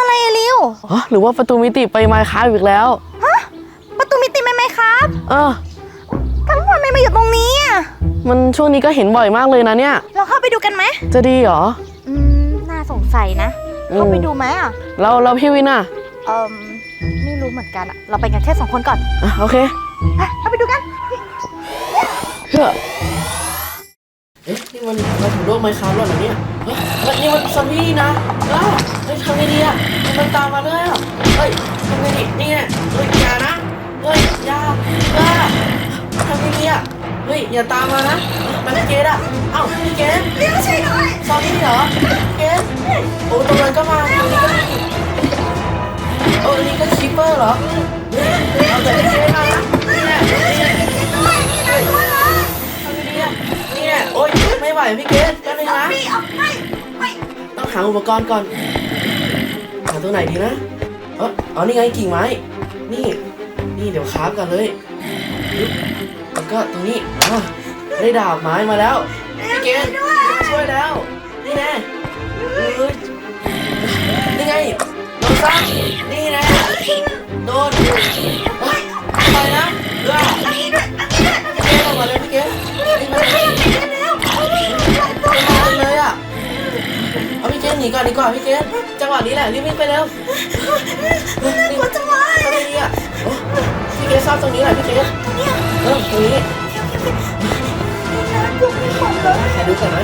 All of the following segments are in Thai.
อะไรอะลิวอ๋อหรือว่าประตูมิติไปไมค์ค้าอีกแล้ว ฮะประตูมิติไหมไหมครับเออทำไมไม่มาอยู่ตรงนี้อะมันช่วงนี้ก็เห็นบ่อยมากเลยนะเนี่ย เราเข้าไปดูกันไหมจะดีเหรอ อืมน่าสงสัยนะอืมเข้าไปดูไหมอะเราเราพี่วินอะเอ่มไม่รู้เหมือนกันอะเราไปกันแค่สองคนก่อนอะโอเคไปเข้าไปดูกัน เฮ้อเอ๊ะนี่มันมาถึงโลกไมค์ค้าแล้วเหรอเนี่ยเฮ้ยเฮ้ยนี่มันซอมบี้นะอ้าวเฮ้ยทำไงดีอะมันตามมาเลยอะเฮ้ยทำไงดีนี่ไงเฮ้ยอย่านะ เฮ้ยอย่าอย่าทำไงดีอะเฮ้ยอย่าตามมานะมันพี่เกดอะเอ้าพี่เกดเรียกใช่หน่อยซอมบี้เหรอพี่เกดโอ้ตรงนั้นก็มาตรงนี้ก็มีโอ้อันนี้ก็คิปเปอร์เหรอเฮ้ยเอาแต่พี่เกดมานะนี่แหละนี่แหละทำไงดีอะนี่แหละโอ๊ยไม่ไหวพี่เกดแป๊บนึงนะต้องหาอุปกรณ์ก่อนหา ตัวไหนดีนะเอออ๋อนี่ไงกิ่งไม้ นี่ นี่เดี๋ยวคราฟกันเลยแล้วก็ตรงนี้อได้ดาบไม้มาแล้วพี่เกดมาช่วยแล้ว นี่แน่เอ้ยนี่ไงโดนซ้ำนี่แน่โดนเฮ้ยไปนะเออพี่เกดออกมาเลยพี่เกดนี่มาเลยอะเอาพี่เกดหนีก่อนดีกว่าพี่เกดจังห วะนี้แหละรีบวิ่งไปเร็วรีบจังหวะอะไรดีอะโอ้พี่เกดซ่อนตรงนี้แหละพี่เกดเออตรงนี้ถ่ายดูก่อนไหม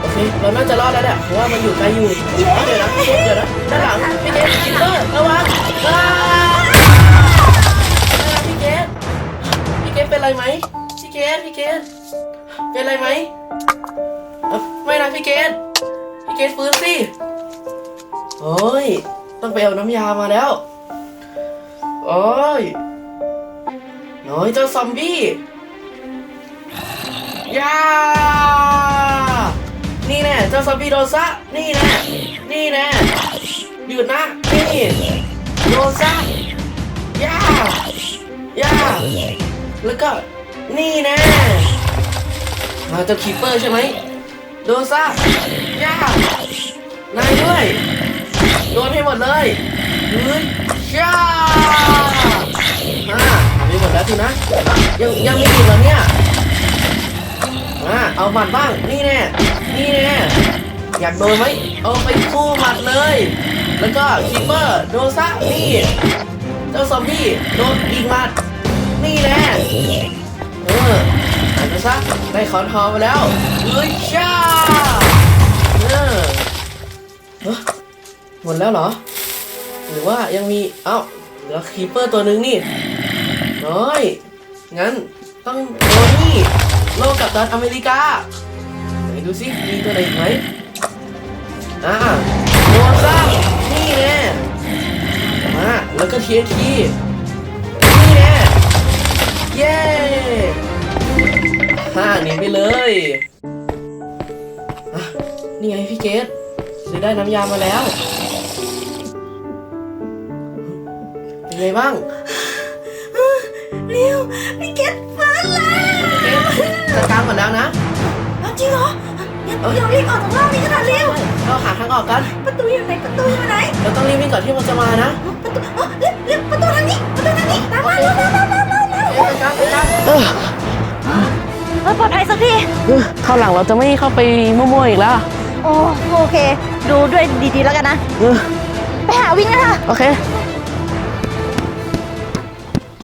โอเคเราน่าจะรอดแล้วแหละเพราะว่ามันอยู่ไกลอยู่เอาเดี๋ยวนะพี่เกดเดี๋ยวนะด้านหลังพี่เกดคิปเปอร์ระวังอ่าพี่เกดพี่เกดเป็นไรไหมพี่เกดพี่เกดเป็นไรไหมเอ้าไม่นะพี่เกดพี่เกดฟื้นสิ โอ้ย ต้องไปเอาน้ำยามาแล้วโอ้ยน้อยเจ้าซอมบี้ยานี่แน่เจ้าซอมบี้โดนซะ นี่แน่นี่แน่หยุดนะ นี่โดนซะยายาแล้วก็ นี่แน่มาเจ้าคีปเปอร์ใช่ไหมโดนซะยานายด้วย โดนให้หมดเลยเฮ้ยย่าอ่าทำให้หมดแล้วทีนะ ยังยังมีอีกเหรอเนี่ยอ่าเอาหมัดบ้าง นี่แน่ นี่แน่ อยากโดนไหม เอาไปคู่หมัดเลย แล้วก็คีปเปอร์โดนซะนี่ เจ้าซอมบี้โดนอีกหมัด นี่แน่เอออ่านไปซะได้ขอนทองมาแล้วเฮ้ยช่า หมดแล้วเหรอ หรือว่ายังมี เอ้า เหลือคีเปอร์ตัวหนึ่งนี่ น้อย งั้นต้องโดนนี่โลกกับตันอเมริกาไหนดูสิมีตัวไหนอีกไหมอ่าโดนซะนี่แน่มาแล้วก็เทียทีนี่แน่เย้ฮ่าหนีไปเลยอะนี่ไงพี่เกดซื้อได้น้ำยามาแล้ว เป็นไงบ้างเร็วพี่เกดฟื้นแล้วจัดการหมดแล้วนะเอาจริงเหรองั้นเรารีบออกจากรอบนี้กันเถอะเร็วเราหาทางออกกัน ประตูอยู่ไหนประตูอยู่ไหน เราต้องรีบวิ่งก่อนที่มันจะมานะ ประตูเร็วเร็วประตูทางนี้ประตูทางนี้ตามมาเร็วเร็วเร็วเร็วเร็วเร็วจัดการจัดการเออเออปลอดภัยสักทีเออคราวหลังเราจะไม่เข้าไปมั่วๆอีกแล้ว โอ้โอเค ดูด้วยดีๆแล้วกันนะ ไปหาวิ่งกันค่ะโอเค